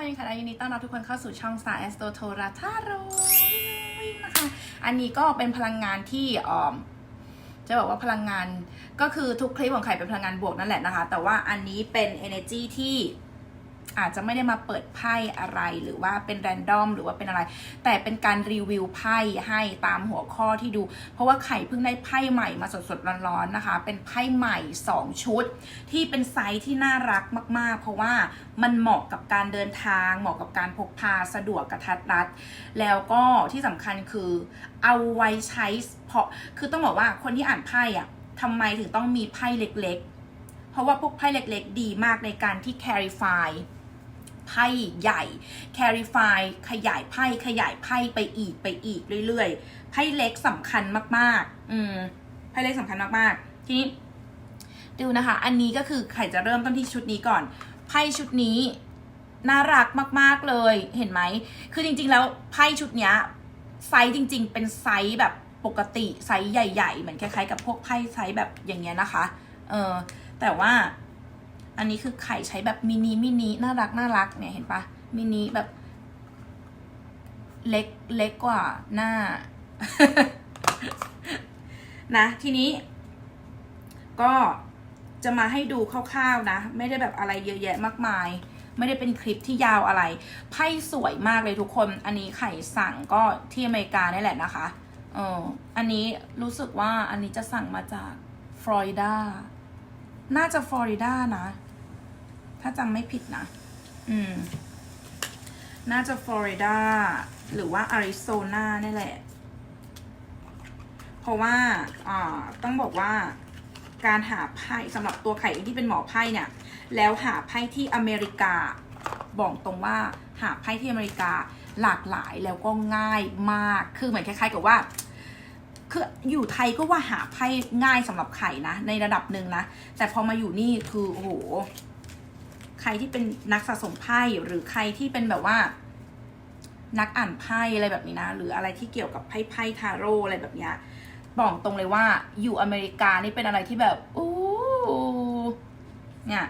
คนค่ะและยินดีต้อนรับทุกคนเข้าสู่ช่องสาแอสโตโทราทาโรนะคะ อันนี้ก็เป็นพลังงานที่ออมจะบอกว่าพลังงานก็คือทุกคลิปของไข่เป็นพลังงานบวกนั่นแหละนะคะ แต่ว่าอันนี้เป็น energy ที่ อาจจะไม่ได้มาเปิดไพ่อะไรหรือว่าเป็นแรนดอมหรือว่าเป็นอะไร แต่เป็นการรีวิวไพ่ให้ตามหัวข้อที่ดู เพราะว่าไข่เพิ่งได้ไพ่ใหม่มาสดๆร้อนๆนะคะ เป็นไพ่ใหม่ 2 ชุด ที่เป็นไซส์ที่น่ารักมาก ๆ เพราะว่ามันเหมาะกับการเดินทาง เหมาะกับการพกพาสะดวกกระทัดรัด แล้วก็ที่สำคัญคือเอาไว้ใช้เพราะคือต้องบอกว่าคนที่อ่านไพ่อะทำไมถึงต้องมีไพ่เล็ก ๆ เพราะว่าพวกไพ่เล็ก ๆ ดีมากในการที่ clarify ไพ่ใหญ่ clarify ขยายไพ่ขยายไพ่ไปอีกไปอีกเรื่อยๆ ไพ่เล็กสำคัญมากๆ อืม ไพ่เล็กสำคัญมากๆ ทีนี้ดูนะคะ อันนี้ก็คือไข่จะเริ่มต้นที่ชุดนี้ก่อน ไพ่ชุดนี้น่ารักมาก ๆ เลย เห็นไหม คือจริง ๆ แล้วไพ่ชุดเนี้ยไซส์จริง ๆ เป็นไซส์แบบปกติไซส์ใหญ่ ๆ เหมือนคล้าย ๆ กับพวกไพ่ไซส์แบบอย่างเงี้ยนะคะ เออแต่ว่า อันนี้คือไข่ใช้แบบมินิมินิน่ารักน่ารักเนี่ยเห็นปะมินิแบบ เล็กเล็กกว่าหน้า นะทีนี้ ก็จะมาให้ดูคร่าวๆนะ ไม่ได้แบบอะไรเยอะแยะมากมาย ไม่ได้เป็นคลิปที่ยาวอะไร ไพ่สวยมากเลยทุกคน อันนี้ไข่สั่งก็ที่อเมริกานี่แหละนะคะเอออันนี้รู้สึกว่าอันนี้จะสั่งมาจากฟลอริดา น่าจะฟลอริดานะ ถ้าจำไม่ผิดนะ อืม น่าจะฟลอริดาหรือว่าอาริโซนานี่แหละ เพราะว่าอ่าต้องบอกว่าการหาไพ่สำหรับตัวไข่ที่เป็นหมอไพ่เนี่ย แล้วหาไพ่ที่อเมริกา บอกตรงว่าหาไพ่ที่อเมริกาหลากหลายแล้วก็ง่ายมาก คือเหมือนคล้ายๆกับว่า คืออยู่ไทยก็ว่าหาไพ่ง่ายสำหรับไข่นะ ในระดับหนึ่งนะ แต่พอมาอยู่นี่คือโอ้โหใครที่เป็นนักสะสมไพ่หรือใครที่เป็นแบบว่า นักอ่านไพ่อะไรแบบนี้นะ หรืออะไรที่เกี่ยวกับไพ่ไพ่ทาโร่อะไรแบบเนี้ยบอกตรงเลยว่าอยู่อเมริกานี่เป็นอะไรที่แบบโอ้เนี่ย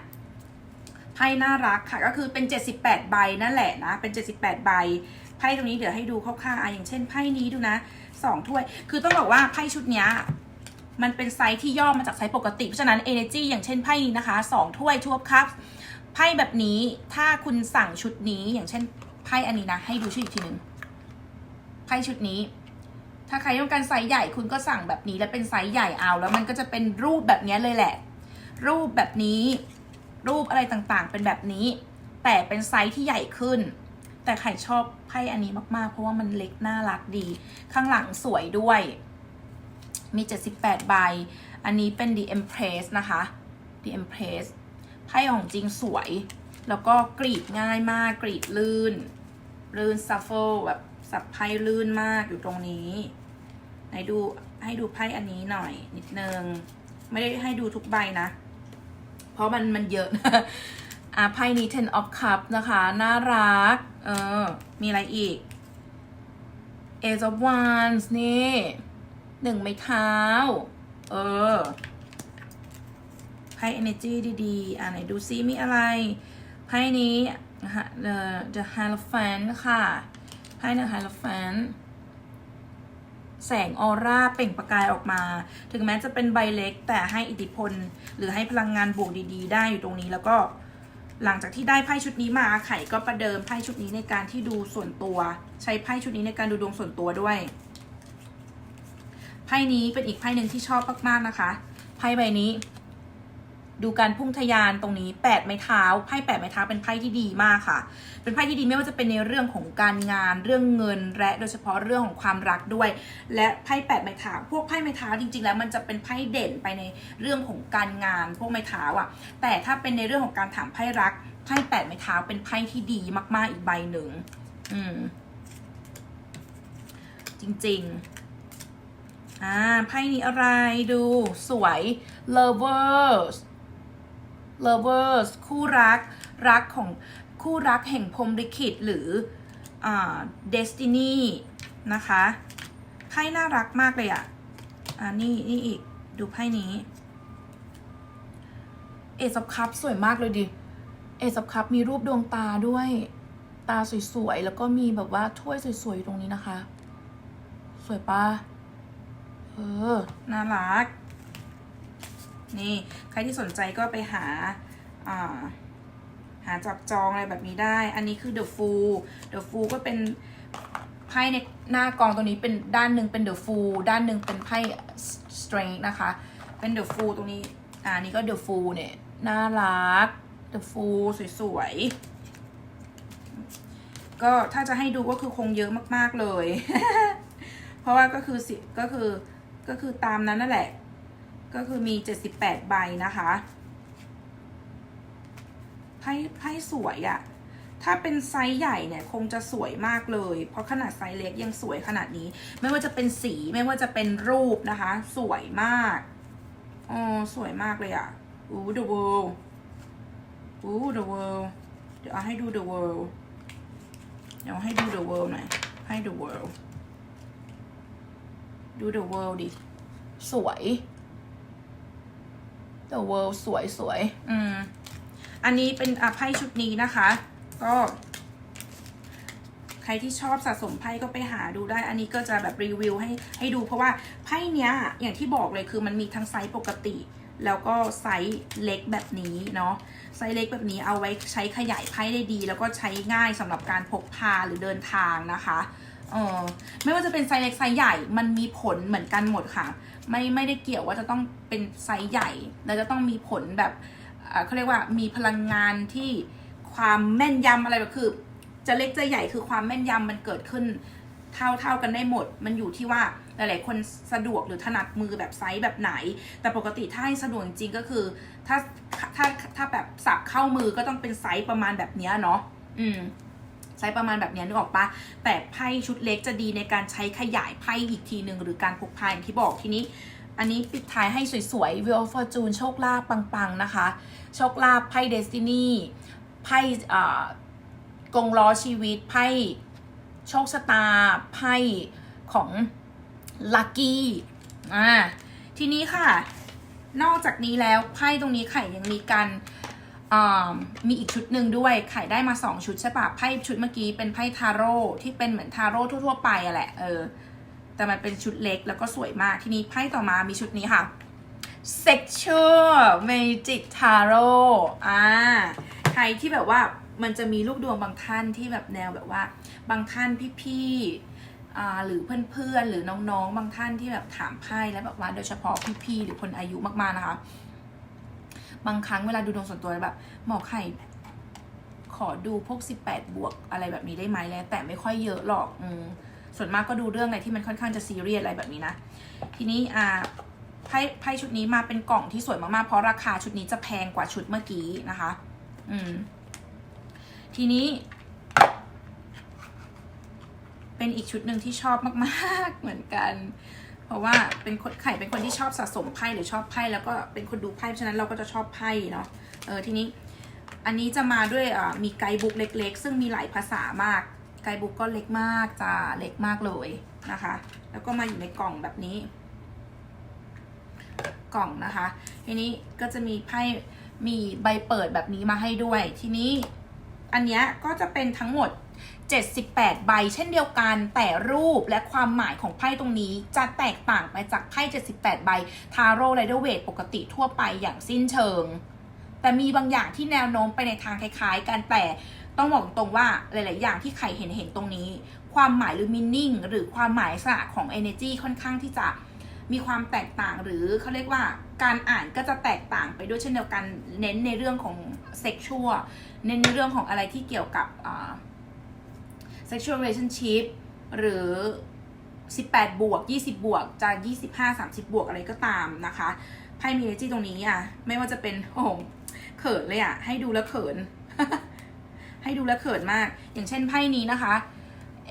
ไพ่น่ารักค่ะก็คือเป็น 78 ใบนั่นแหละนะ เป็น 78 ใบ ไพ่ตรงนี้เดี๋ยวให้ดูคร่าวๆอะอย่างเช่นไพ่นี้ดูนะสองถ้วย คือต้องบอกว่าไพ่ชุดเนี้ยมันเป็นไซส์ที่ย่อมาจากไซส์ปกติ เพราะฉะนั้น energy อย่างเช่นไพ่นี้นะคะสองถ้วยทวบครับไพ่แบบนี้ถ้าคุณสั่งชุดนี้อย่างเช่นไพ่อันนี้นะ ให้ดูชื่ออีกทีหนึ่งไพ่ชุดนี้ ถ้าใครต้องการไซส์ใหญ่คุณก็สั่งแบบนี้แล้วเป็นไซส์ใหญ่เอา แล้วมันก็จะเป็นรูปแบบนี้เลยแหละ รูปแบบนี้ รูปอะไรต่างๆ เป็นแบบนี้ แต่เป็นไซส์ที่ใหญ่ขึ้น แต่ใครชอบไพ่อันนี้มากๆ เพราะว่ามันเล็กน่ารักดี ข้างหลังสวยด้วย มี 78 ใบ อันนี้เป็น The Empress นะคะ The Empress ไพ่ของจริงสวย แล้วก็กรีดง่ายมาก กรีดลื่น ลื่นซัฟเฟิลแบบสับไพ่ลื่นมากอยู่ตรงนี้ ไหนดูให้ดูไพ่อันนี้หน่อย นิดนึง ไม่ได้ให้ดูทุกใบนะ เพราะมันมันเยอะ อะไพ่นี้ ten of cup นะคะ น่ารัก เออ มีอะไรอีก Ace of Wands นี่หนึ่งไม้เท้า เออไพ่ energy ดีๆ อ่าไหนดูซิมีอะไร ไพ่นี้นะคะ the the hierophant ค่ะ ไพ่ the hierophant แสงออร่าเปล่งประกายออกมา ถึงแม้จะเป็นใบเล็กแต่ให้อิทธิพล หรือให้พลังงานบวกดีๆ ได้อยู่ตรงนี้แล้วก็ หลังจากที่ได้ไพ่ชุดนี้มาไข่ก็ประเดิมไพ่ชุดนี้ในการที่ดูส่วนตัว ใช้ไพ่ชุดนี้ในการดูดวงส่วนตัวด้วยไพ่นี้เป็นอีกไพ่หนึ่งที่ชอบมากๆนะคะไพ่ใบนี้ ดูการพุ่งทะยานตรงนี้แปดไม้เท้าไพ่แปดไม้เท้าเป็นไพ่ที่ดีมากค่ะ เป็นไพ่ที่ดีไม่ว่าจะเป็นในเรื่องของการงานเรื่องเงิน และโดยเฉพาะเรื่องของความรักด้วย และไพ่แปดไม้เท้าพวกไพ่ไม้เท้าจริง ๆ แล้วมันจะเป็นไพ่เด่นไปในเรื่องของการงาน พวกไม้เท้าอะ แต่ถ้าเป็นในเรื่องของการถามไพ่รักไพ่แปดไม้เท้าเป็นไพ่ที่ดีมาก ๆอีกใบหนึ่งอืม จริง ๆอ่าไพ่นี้อะไรดูสวย lovers lovers คู่รัก รักของคู่รักแห่งพรหมลิขิตหรืออ destiny นะคะไพ่น่ารักมากเลยอะ่ะอ่านี่นี่อีกดูไพ่นี้ Ace of Cups สวยมากเลยดิ Ace of Cups มีรูปดวงตาด้วยตาสวยๆ แล้วก็มีแบบว่าถ้วยสวยๆ ตรงนี้นะคะ สวยปะเออ น่ารัก นี่ใครที่สนใจก็ไปหาหาจับจองอะไรแบบนี้ได้ อันนี้คือ The Fool The Fool ก็เป็นไพ่ในหน้ากองตรงนี้เป็นด้านหนึ่งเป็น The Fool ด้านหนึ่งเป็นไพ่ Strength นะคะ เป็น The Fool ตรงนี้อ่านี่ก็ The Fool เนี่ยน่ารัก The Fool สวยๆ ก็ถ้าจะให้ดูก็คือคงเยอะมากๆเลย เพราะว่าก็คือสิก็คือก็คือตามนั้นนั่นแหละ ก็คือมี 78 ใบนะคะไพ่ไพ่สวยอะ่ะ ถ้าเป็นไซส์ใหญ่เนี่ยคงจะสวยมากเลย เพราะขนาดไซส์เล็กยังสวยขนาดนี้ ไม่ว่าจะเป็นสีไม่ว่าจะเป็นรูปนะคะ สวยมากอ๋อสวยมากเลยอะ่ะอู้ the world อู้ the world เดี๋ยวเอาให้ดู the world เดี๋ยวให้ดู the world หน่อยให้ the world ดู the world ดิ สวย The World สวยสวยอืม อันนี้เป็นอะไพ่ชุดนี้นะคะ ก็ ใครที่ชอบสะสมไพ่ก็ไปหาดูได้ อันนี้ก็จะแบบรีวิวให้ให้ดู เพราะว่าไพ่เนี้ย อย่างที่บอกเลยคือมันมีทั้งไซส์ปกติ แล้วก็ไซส์เล็กแบบนี้เนาะไซส์เล็กแบบนี้เอาไว้ใช้ขยายไพ่ได้ดี แล้วก็ใช้ง่ายสำหรับการพกพาหรือเดินทางนะคะ เออไม่ว่าจะเป็นไซส์เล็กไซส์ใหญ่ มันมีผลเหมือนกันหมดค่ะ ไม่ไม่ได้เกี่ยวว่าจะต้องเป็นไซส์ใหญ่ แล้วจะต้องมีผลแบบเขาเรียกว่ามีพลังงานที่ความแม่นยำอะไรแบบคือ จะเล็กจะใหญ่คือความแม่นยำมันเกิดขึ้นเท่าเท่ากันได้หมด มันอยู่ที่ว่าหลาย ๆ คนสะดวกหรือถนัดมือแบบไซส์แบบไหน แต่ปกติถ้าให้สะดวกจริงก็คือ ถ้าถ้าถ้าแบบสับเข้ามือก็ต้องเป็นไซส์ประมาณแบบนี้เนาะ อืม ไซส์ประมาณแบบนี้นึกออกปะแต่ไพ่ชุดเล็กจะดีในการใช้ขยายไพ่อีกทีหนึ่งหรือการพกพาอย่างที่บอกทีนี้ อันนี้ปิดท้ายให้สวยๆ Wheel of Fortune โชคลาภปังๆนะคะ โชคลาภไพ่ Destiny ไพ่อ่ากงล้อชีวิตไพ่โชคชะตาไพ่ของ Lucky อ่าทีนี้ค่ะ นอกจากนี้แล้วไพ่ตรงนี้ไข่ยังมีการ มีอีกชุดหนึ่งด้วยไข่ได้มาสองชุดใช่ปะไพ่ชุดเมื่อกี้เป็นไพ่ทาโร่ที่เป็นเหมือนทาโร่ทั่วๆไปอะแหละเออแต่มันเป็นชุดเล็กแล้วก็สวยมากทีนี้ไพ่ต่อมามีชุดนี้ค่ะ Sexual Magic Tarot อ่าใครที่แบบว่ามันจะมีลูกดวงบางท่านที่แบบแนวแบบว่า บางท่านพี่ๆอ่าหรือเพื่อนๆ หรือน้องๆ บางท่านที่แบบถามไพ่แล้วแบบว่าโดยเฉพาะพี่ๆ หรือคนอายุมากๆนะคะ บางครั้งเวลาดูดวงส่วนตัวแบบหมอไข่ขอดูพวก 18 บวกอะไรแบบนี้ได้ไหมแล้ว แต่ไม่ค่อยเยอะหรอกอืมส่วนมากก็ดูเรื่องอะไรที่มันค่อนข้างจะซีเรียสอะไรแบบนี้นะ ทีนี้อ่าไพ่ไพ่ชุดนี้มาเป็นกล่องที่สวยมากๆ เพราะราคาชุดนี้จะแพงกว่าชุดเมื่อกี้นะคะ อืม ทีนี้ เป็นอีกชุดหนึ่งที่ชอบมาก ๆ เหมือนกัน เพราะว่าเป็นคนไข่เป็นคนที่ชอบสะสมไพ่หรือชอบไพ่แล้วก็เป็นคนดูไพ่เพราะฉะนั้นเราก็จะชอบไพ่เนาะเออทีนี้อันนี้จะมาด้วยมีไกด์บุ๊กเล็ก ๆ ซึ่งมีหลายภาษามากไกด์บุ๊กก็เล็กมากจ้าเล็กมากเลยนะคะ แล้วก็มาอยู่ในกล่องแบบนี้ กล่องนะคะ ทีนี้ก็จะมีไพ่มีใบเปิดแบบนี้มาให้ด้วย ทีนี้อันเนี้ยก็จะเป็นทั้งหมด 78 ใบ เช่นเดียวกัน แต่รูปและความหมายของไพ่ตรงนี้จะแตกต่างไปจากไพ่ 78 ใบทาโร่ไรเดอร์เวทปกติทั่วไปอย่างสิ้นเชิง แต่มีบางอย่างที่แนวโน้มไปในทางคล้ายๆ กันแต่ต้องบอกตรงว่าหลาย ๆ อย่างที่ใครเห็นเห็นตรงนี้ ความหมายหรือ meaning หรือความหมายสระของ energy ค่อนข้างที่จะมีความแตกต่างหรือเขาเรียกว่าการอ่านก็จะแตกต่างไปด้วยเช่นเดียวกันเน้นในเรื่องของ sexual เน้นในเรื่องของอะไรที่เกี่ยวกับ sexual relationship หรือ 18 บวก 20 บวกจะ 25 30 บวกอะไรก็ตามนะคะไพ่มีเนจีตรงนี้อะ ไม่ว่าจะเป็นโอ้โหเขินเลยอะ ให้ดูแล้วเขิน ให้ดูแล้วเขินมาก อย่างเช่นไพ่นี้นะคะ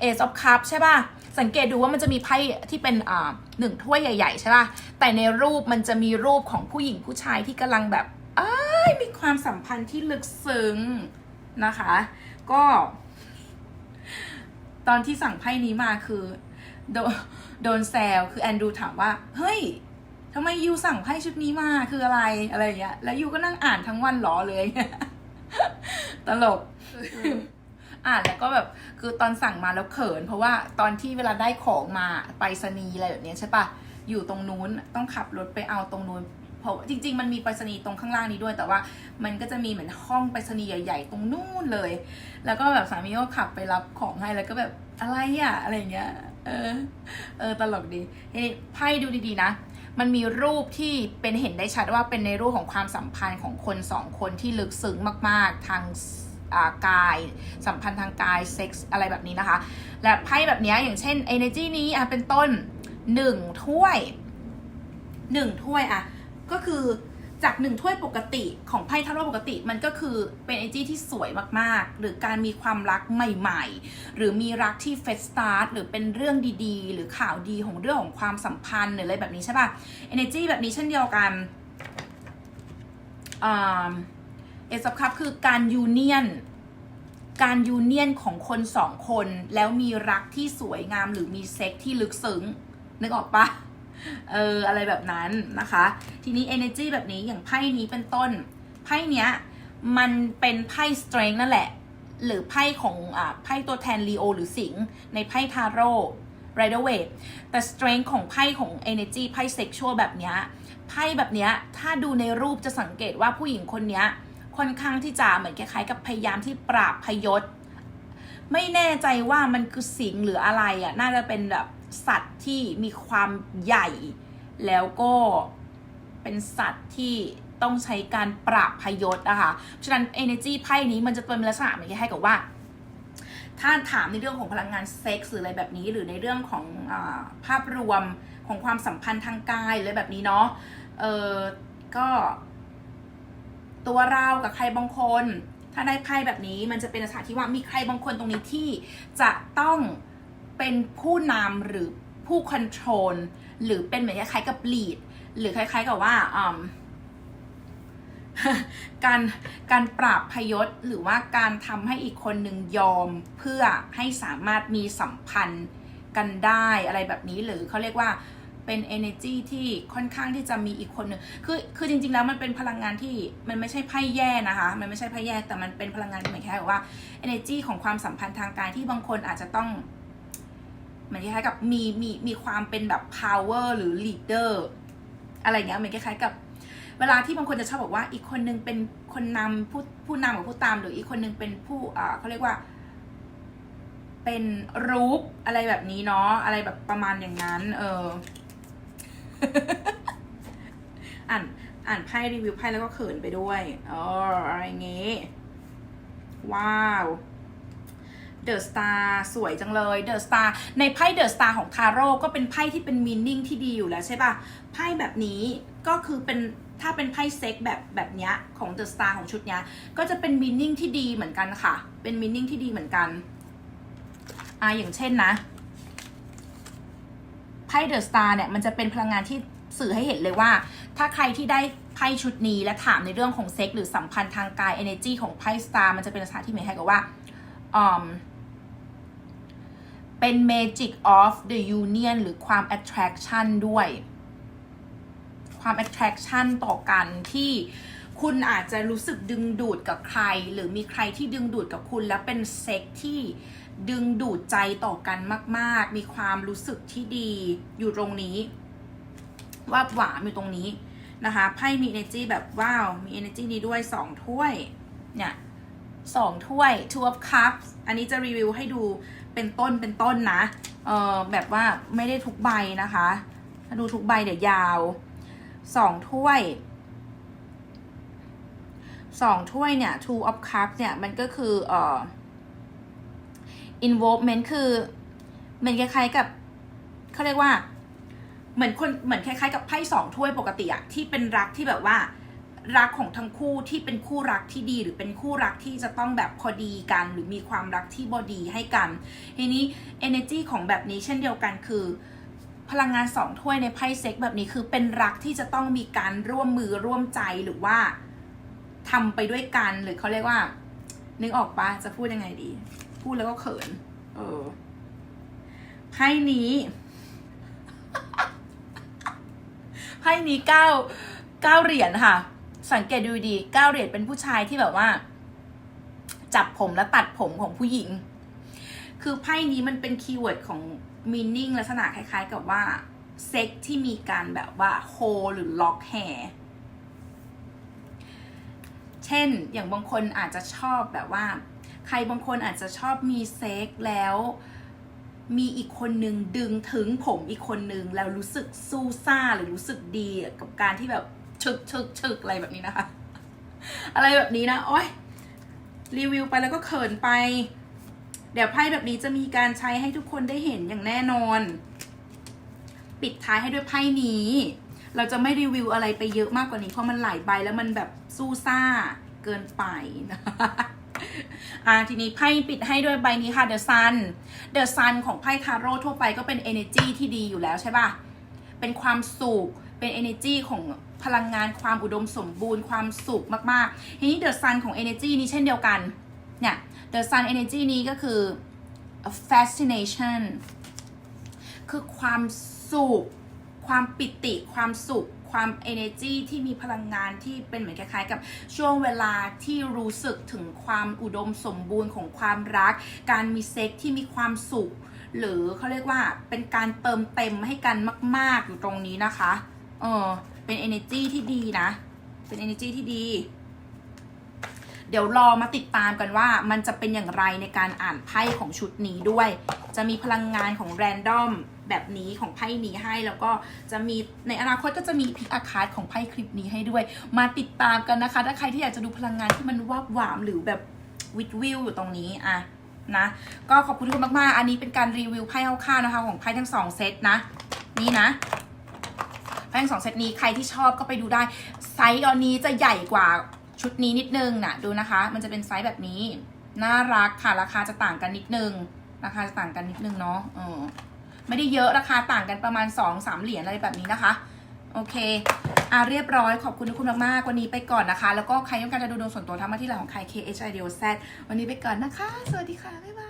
Ace of Cups ใช่ป่ะ สังเกตดูว่ามันจะมีไพ่ที่เป็นอ่าหนึ่งถ้วยใหญ่ ๆ ใช่ป่ะ แต่ในรูปมันจะมีรูปของผู้หญิงผู้ชายที่กำลังแบบอ้ายมีความสัมพันธ์ที่ลึกซึ้งนะคะ ก็ ตอนที่สั่งไพ่นี้มาคือโดนโดนแซวคือแอนดูถามว่า เฮ้ยทำไมยูสั่งไพ่ชุดนี้มาคืออะไรอะไรอย่างเงี้ยแล้วยูก็นั่งอ่านทั้งวันหรอเลยตลกอ่านแล้วก็แบบคือตอนสั่งมาแล้วเขิน เพราะว่าตอนที่เวลาได้ของมาไปรษณีย์อะไรแบบเนี้ยใช่ปะอยู่ตรงนู้นต้องขับรถไปเอาตรงนู้น เพราะจริง ๆ มันมีไปรษณีย์ตรงข้างล่างนี้ด้วย แต่ว่ามันก็จะมีเหมือนห้องไปรษณีย์ใหญ่ ๆ ตรงนู้นเลย แล้วก็แบบสามีก็ขับไปรับของให้แล้วก็แบบอะไรอะอะไรเงี้ยเออเออตลกดีทีนี้ไพ่ดูดีๆนะ มันมีรูปที่เป็นเห็นได้ชัดว่าเป็นในรูปของความสัมพันธ์ของคนสองคนที่ลึกซึ้งมาก ๆ ทางกายสัมพันธ์ทางกายเซ็กส์อะไรแบบนี้นะคะ และไพ่แบบนี้อย่างเช่น energy นี้อะเป็นต้นหนึ่งถ้วยหนึ่งถ้วยอะ ก็คือจากหนึ่งถ้วยปกติของไพ่ทาโร่ปกติมันก็คือเป็น energy ที่สวยมากๆ หรือการมีความรักใหม่ๆ หรือมีรักที่เฟสตาร์ทหรือเป็นเรื่องดีๆ หรือข่าวดีของเรื่องของความสัมพันธ์หรืออะไรแบบนี้ใช่ป่ะ energy แบบนี้เช่นเดียวกันเอสครับคือการยูเนียนการยูเนียนของคนสองคน แล้วมีรักที่สวยงามหรือมีเซ็กที่ลึกซึ้งนึกออกปะ เอออะไรแบบนั้นนะคะ ทีนี้ energy แบบนี้อย่างไพ่นี้เป็นต้น ไพ่เนี้ยมันเป็นไพ่ strength นั่นแหละ หรือไพ่ของอ่าไพ่ตัวแทน Leo หรือสิงในไพ่ทาโร่ Rider Waite แต่ strength ของไพ่ของ energy ไพ่ sexual แบบเนี้ยไพ่แบบเนี้ยถ้าดูในรูปจะสังเกตว่าผู้หญิงคนเนี้ยค่อนข้างที่จะเหมือนคล้ายๆกับพยายามที่ปราบพยศ ไม่แน่ใจว่ามันคือสิงหรืออะไรอะ่ะ น่าจะเป็นแบบ สัตว์ที่มีความใหญ่ แล้วก็เป็นสัตว์ที่ต้องใช้การปราบพยศนะคะฉะนั้น energy ไพ่นี้มันจะเป็นลักษณะเหมือนคล้ายๆกับว่า ถ้าถามในเรื่องของพลังงานเซ็กส์หรืออะไรแบบนี้ หรือในเรื่องของอภาพรวมของความสัมพันธ์ทางกายหรืออะไรแบบนี้เนาะ เออก็ ตัวเรากับใครบางคน ถ้าได้ไพ่แบบนี้มันจะเป็นลักษณะที่ว่ามีใครบางคนตรงนี้ที่จะต้อง เป็นผู้นำหรือผู้คอนโทรลหรือเป็นเหมือนคล้ายๆกับลีดหรือคล้าย ๆ กับว่าการการปราบพยศหรือว่าการทำให้อีกคนหนึ่งยอมเพื่อให้สามารถมีสัมพันธ์กันได้อะไรแบบนี้หรือเขาเรียกว่าเป็น energy ที่ค่อนข้างที่จะมีอีกคนหนึ่งคือคือจริง ๆ แล้วมันเป็นพลังงานที่มันไม่ใช่ไพ่แย่นะคะ มันไม่ใช่ไพ่แย่แต่มันเป็นพลังงานเหมือนแค่ว่า energy ของความสัมพันธ์ทางกายที่บางคนอาจจะต้อง เหมือนคล้ายๆกับมีมีมีความเป็นแบบ power หรือ leader อะไรเงี้ยเหมือนคล้ายๆกับ เวลาที่บางคนจะชอบบอกว่าอีกคนนึงเป็นคนนำผู้ผู้นำกับผู้ตาม หรืออีกคนนึงเป็นผู้อ่าเขาเรียกว่า เป็นรูปอะไรแบบนี้เนาะอะไรแบบประมาณอย่างนั้น เออ อ่านอ่านไพ่รีวิวไพ่แล้วก็เขินไปด้วย เอออะไรอย่างงี้ว้าว เดอะสตาร์สวยจังเลยเดอะสตาร์ในไพ่เดอะสตาร์ของทาโร่ก็เป็นไพ่ที่เป็นมีนิ่งที่ดีอยู่แล้วใช่ปะไพ่แบบนี้ก็คือเป็นถ้าเป็นไพ่เซ็กแบบแบบเนี้ยของเดอะสตาร์ของชุดเนี้ยก็จะเป็นมีนิ่งที่ดีเหมือนกันค่ะ เป็นมีนิ่งที่ดีเหมือนกันอ่าอย่างเช่นนะไพ่เดอะสตาร์เนี่ยมันจะเป็นพลังงานที่สื่อให้เห็นเลยว่า ถ้าใครที่ได้ไพ่ชุดนี้และถามในเรื่องของเซ็กหรือสัมพันธ์ทางกาย energy ของไพ่สตาร์มันจะเป็นลักษณะที่หมายให้กับว่าอืม เป็น magic of the union หรือความ attraction ด้วย ความ attraction ต่อกันที่คุณอาจจะรู้สึกดึงดูดกับใคร หรือมีใครที่ดึงดูดกับคุณแล้วเป็นเซ็กที่ดึงดูดใจต่อกันมาก ๆ มีความรู้สึกที่ดีอยู่ตรงนี้ ว่าหวานอยู่ตรงนี้นะคะไพ่มี energy แบบว้าว มี energy นี้ด้วย2ถ้วยเนี่ย สองถ้วย two of cups อันนี้จะรีวิวให้ดูเป็นต้นเป็นต้นนะ เออแบบว่าไม่ได้ทุกใบนะคะ ถ้าดูทุกใบเดี๋ยวยาวสองถ้วยสองถ้วยเนี่ย two of cups เนี่ย มันก็คือเอ่อ involvement คือมันคล้ายๆกับเขาเรียกว่า เหมือนคนเหมือนคล้ายๆ กับไพ่สองถ้วยปกติอะที่เป็นรักที่แบบว่า รักของทั้งคู่ที่เป็นคู่รักที่ดี หรือเป็นคู่รักที่จะต้องแบบพอดีกัน หรือมีความรักที่บอดีให้กันทีนี้ energy ของแบบนี้เช่นเดียวกันคือ พลังงานสองถ้วยในไพ่เซ็กแบบนี้คือเป็นรักที่จะต้องมีการร่วมมือร่วมใจหรือว่าทำไปด้วยกันหรือเขาเรียกว่า นึกออกปะจะพูดยังไงดี พูดแล้วก็เขิน เออไพ่นี้ไพ่นี้เก้าเก้าเหรียญค่ะ สังเกตดูดีเก้าเหรียญเป็นผู้ชายที่แบบว่า จับผมและตัดผมของผู้หญิง คือไพ่นี้มันเป็นคีย์เวิร์ดของมีนิ่งลักษณะคล้ายๆ กับว่าเซ็กที่มีการแบบว่าโฮหรือล็อกแฮร์เช่นอย่างบางคนอาจจะชอบแบบว่า ใครบางคนอาจจะชอบมีเซ็กแล้วมีอีกคนนึงดึงถึงผมอีกคนนึงแล้วรู้สึกสู้ซ่าหรือรู้สึกดีกับการที่แบบ ชึกชึกชึกอะไรแบบนี้นะคะ อะไรแบบนี้นะโอ๊ยรีวิวไปแล้วก็เขินไป เดี๋ยวไพ่แบบนี้จะมีการใช้ให้ทุกคนได้เห็นอย่างแน่นอน ปิดท้ายให้ด้วยไพ่นี้ เราจะไม่รีวิวอะไรไปเยอะมากกว่านี้เพราะมันหลายใบแล้วมันแบบสู้ซ่าเกินไปนะอ่าทีนี้ไพ่ปิดให้ด้วยใบนี้ค่ะ The Sun The Sun ของไพ่ทาโร่ทั่วไปก็เป็น energy ที่ดีอยู่แล้วใช่ป่ะ เป็นความสุข เป็น energy ของ พลังงานความอุดมสมบูรณ์ความสุขมากๆ ทีนี้ The Sun ของ energy นี้เช่นเดียวกัน เนี่ย The Sun energy นี้ก็คือ fascination คือความสุข ความปิติ ความสุข ความ energy ที่มีพลังงานที่เป็นเหมือนคล้ายๆกับช่วงเวลาที่รู้สึกถึงความอุดมสมบูรณ์ของความรัก การมีเซ็กที่มีความสุข หรือเขาเรียกว่าเป็นการเติมเต็มให้กันมาก ๆ อยู่ตรงนี้นะคะ เออ เป็น energy ที่ดีนะ เป็น energy ที่ดี เดี๋ยวรอมาติดตามกันว่ามันจะเป็นอย่างไรในการอ่านไพ่ของชุดนี้ด้วย จะมีพลังงานของแรนดอมแบบนี้ของไพ่นี้ให้แล้วก็จะมีในอนาคตก็จะมีพิกอาคาดของไพ่คลิปนี้ให้ด้วย มาติดตามกันนะคะ ถ้าใครที่อยากจะดูพลังงานที่มันวับหวามหรือแบบวิดวิวอยู่ตรงนี้อะนะก็ขอบคุณทุกคนมากๆ อันนี้เป็นการรีวิวไพ่คร่าวๆนะคะ ของไพ่ทั้งสองเซตนะ นี่นะ ไพ่ทั้งสองเซตนี้ใครที่ชอบก็ไปดูได้ไซส์อันนี้จะใหญ่กว่าชุดนี้นิดนึงนะดูนะคะ มันจะเป็นไซส์แบบนี้น่ารักค่ะราคาจะต่างกันนิดนึง ราคาจะต่างกันนิดนึงเนาะเออไม่ได้เยอะราคาต่างกันประมาณ2-3เหรียญอะไรแบบนี้นะคะ โอเคอะเรียบร้อยขอบคุณทุกคนมากๆวันนี้ไปก่อนนะคะ แล้วก็ใครต้องการจะดูดวงส่วนตัวทักมาที่ไลน์ของใคร K H I D O Z วันนี้ไปก่อนนะคะ สวัสดีค่ะ บ๊ายบาย